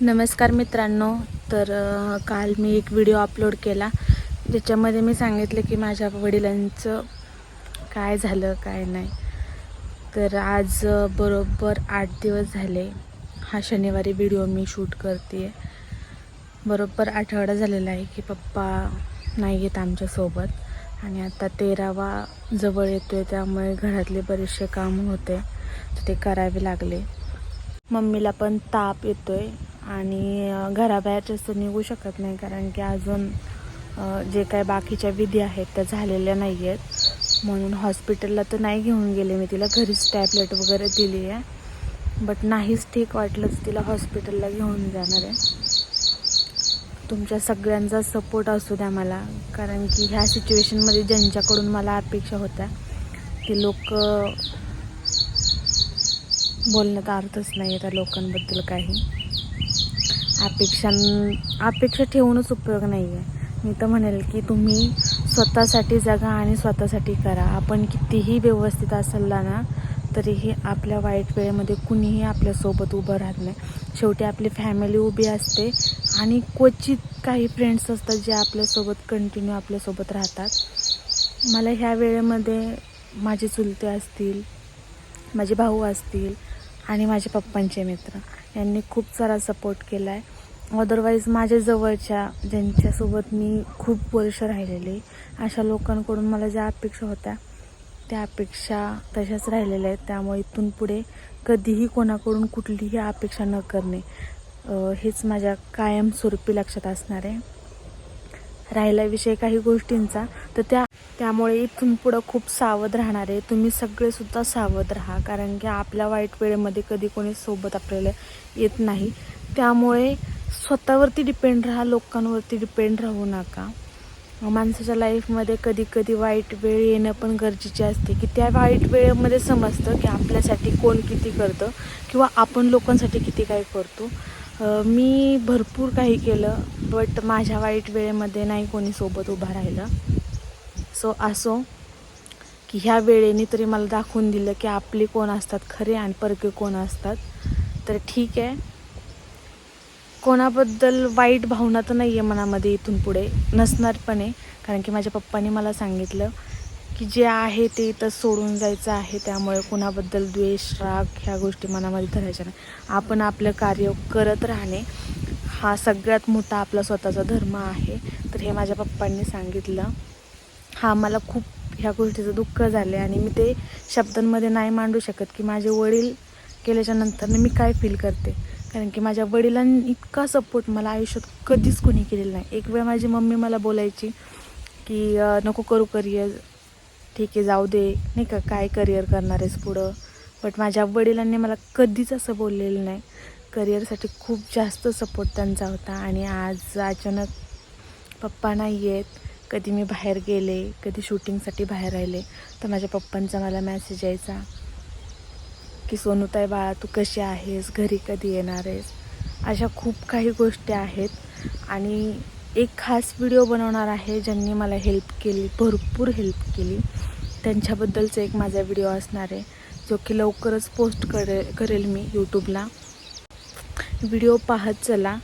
नमस्कार मित्रांनो तर काल मी एक व्हिडिओ अपलोड केला ज्याच्यामध्ये मी सांगितलं की माझ्या वडिलांचं काय झालं काय नाही. तर आज बरोबर आठ दिवस झाले हा शनिवारी व्हिडिओ मी शूट करते. बरोबर आठवडा झालेला आहे की पप्पा नाही आहेत आमच्यासोबत आणि आता तेरावा जवळ येतो आहे त्यामुळे घरातले बरेचसे काम होते तर ते करावे लागले. मम्मीला पण ताप येतो आहे आणि घराबाहेर जास्त निघू शकत नाही कारण की अजून जे काय बाकीच्या विधी आहेत त्या झालेल्या नाही आहेत म्हणून हॉस्पिटलला तर नाही घेऊन गेले मी. तिला घरीच टॅबलेट वगैरे दिली आहे. बट नाहीच ठीक वाटलंच तिला हॉस्पिटलला घेऊन जाणार आहे. तुमच्या सगळ्यांचा सपोर्ट असू द्या मला. कारण की ह्या सिच्युएशनमध्ये ज्यांच्याकडून मला अपेक्षा होत्या ते लोक बोलण्यात अर्थच नाही आहे त्या लोकांबद्दल काही. अपेक्षा अपेक्षा ठेवूनच उपयोग नाही आहे मी तर म्हणेल की तुम्ही स्वतःसाठी जगा आणि स्वतःसाठी करा. आपण कितीही व्यवस्थित असला ना तरीही आपल्या वाईट वेळेमध्ये कुणीही आपल्यासोबत उभं राहत नाही. शेवटी आपली फॅमिली उभी असते आणि क्वचित काही फ्रेंड्स असतात जे आपल्यासोबत कंटिन्यू आपल्यासोबत राहतात. मला ह्या वेळेमध्ये माझे चुलते असतील माझे भाऊ असतील आणि माझे पप्पांचे मित्र यांनी खूप सारा सपोर्ट केला आहे अदरवाईज माझ्या जवळच्या ज्यांच्यासोबत मी खूप वर्ष राहिलेले अशा लोकांकडून मला ज्या अपेक्षा होत्या त्या अपेक्षा तशाच राहिलेल्या आहेत. त्यामुळे इथून पुढे कधीही कोणाकडून कुठलीही अपेक्षा न करणे हेच माझ्या कायमस्वरूपी लक्षात असणार आहे. राहिला विषय काही गोष्टींचा तर त्या त्यामुळे इथून पुढं खूप सावध राहणार आहे. तुम्ही सगळेसुद्धा सावध राहा कारण की आपल्या वाईट वेळेमध्ये कधी कोणी सोबत आपल्याला येत नाही. त्यामुळे स्वतःवरती डिपेंड राहा लोकांवरती डिपेंड राहू नका. माणसाच्या लाईफमध्ये कधी कधी वाईट वेळ येणं पण गरजेचे असते. की त्या वाईट वेळेमध्ये समजतं की आपल्यासाठी कोण किती करतं किंवा आपण लोकांसाठी किती काय करतो. मी भरपूर काही केलं बट माझ्या वाईट वेळेमध्ये नाही कोणी सोबत उभं राहिलं. सो असो की ह्या वेळेने तरी मला दाखवून दिलं की आपले कोण असतात खरे आणि परके कोण असतात. तर ठीक आहे. कोणाबद्दल वाईट भावना तर नाही आहे मनामध्ये इथून पुढे. नसणार पण आहे कारण की माझ्या पप्पाने मला सांगितलं की जे आहे ते इथं सोडून जायचं आहे. त्यामुळे कोणाबद्दल द्वेष राग ह्या गोष्टी मनामध्ये धरायच्या नाही. आपण आपलं कार्य करत राहणे हा सगळ्यात मोठा आपला स्वतःचा धर्म आहे. तर हे माझ्या पप्पांनी सांगितलं. हा मला खूप ह्या गोष्टीचं दुःख झालं आहे आणि मी ते शब्दांमध्ये नाही मांडू शकत की माझे वडील केल्याच्यानंतर मी काय फील करते. कारण की माझ्या वडिलांनी इतका सपोर्ट मला आयुष्यात कधीच कोणी केलेला नाही. एक वेळ माझी मम्मी मला बोलायची की नको करू करिअर ठीक आहे जाऊ दे. नाही का काय करिअर करणार आहेस पुढं? बट माझ्या वडिलांनी मला कधीच असं बोललेलं नाही. करिअरसाठी खूप जास्त सपोर्ट त्यांचा होता आणि आज अचानक पप्पा नाही आहेत. कधी मी बाहेर गेले कधी शूटिंगसाठी बाहेर राहिले. तर माझ्या पप्पांचा मला मॅसेज यायचा. की सोनूताई बाळा तू कशी आहेस? घरी कधी येणार आहेस? अशा खूप काही गोष्टी आहेत. आणि एक खास व्हिडिओ बनवणार आहे ज्यांनी मला हेल्प केली भरपूर हेल्प केली. त्यांच्याबद्दलचा एक माझा व्हिडिओ असणार आहे जो की लवकरच पोस्ट करे करेल मी यूट्यूबला व्हिडिओ पाहत चला.